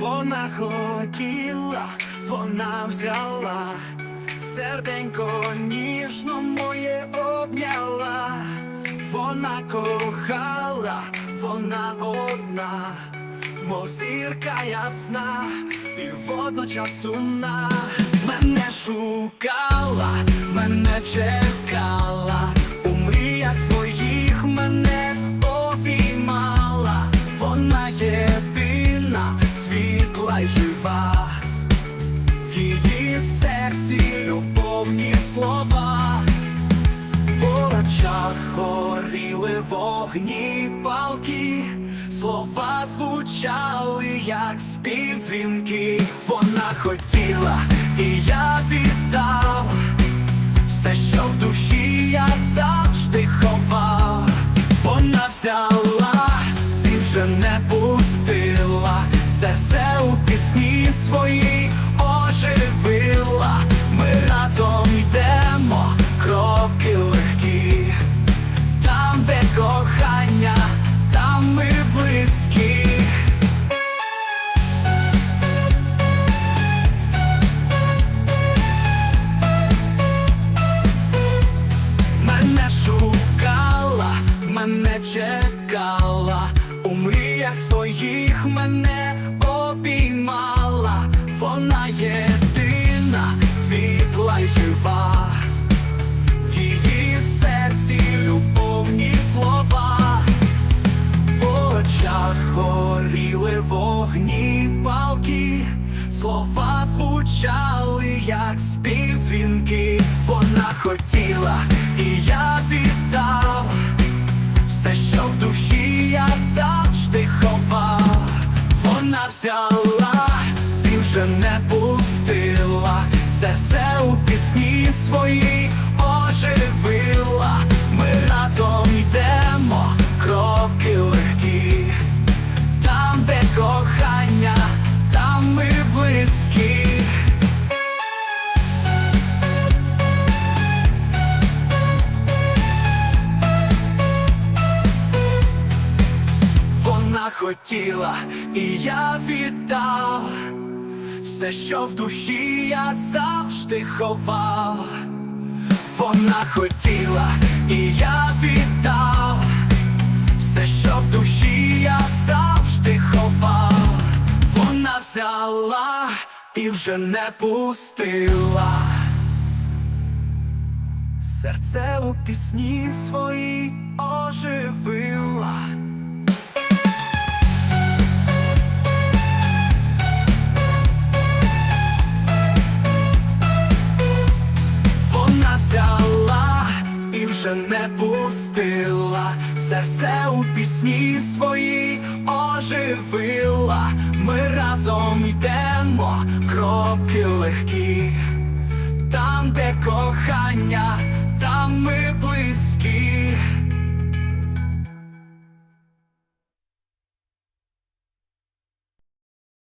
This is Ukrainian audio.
Вона хотіла, вона взяла, серденько ніжно моє обняла, вона кохала, вона одна, мов зірка ясна, і водночас сумна, мене шукала, мене чекала, серці любовні слова, в очах горіли вогні палки, слова звучали, як спів дзвінки. Вона хотіла, і я віддав все, що в душі я завжди ховав. Вона взяла і вже не пустила, серце у пісні свої у своїх мене обіймала, вона єдина, світла й жива, в її серці любовні слова, в очах горіли вогні палки, слова звучали, як спів дзвінки. Вона хотіла, і я віддав Взяла і вже не пустила, серце у пісні свої оживила. Ми хотіла, і я віддав все, що в душі я завжди ховав. Вона хотіла, і я віддав все, що в душі я завжди ховав. Вона взяла і вже не пустила. Серце у пісні свої оживила. Вже не пустила, серце у пісні свої оживила. Ми разом йдемо, кроки легкі, там, де кохання, там ми близькі.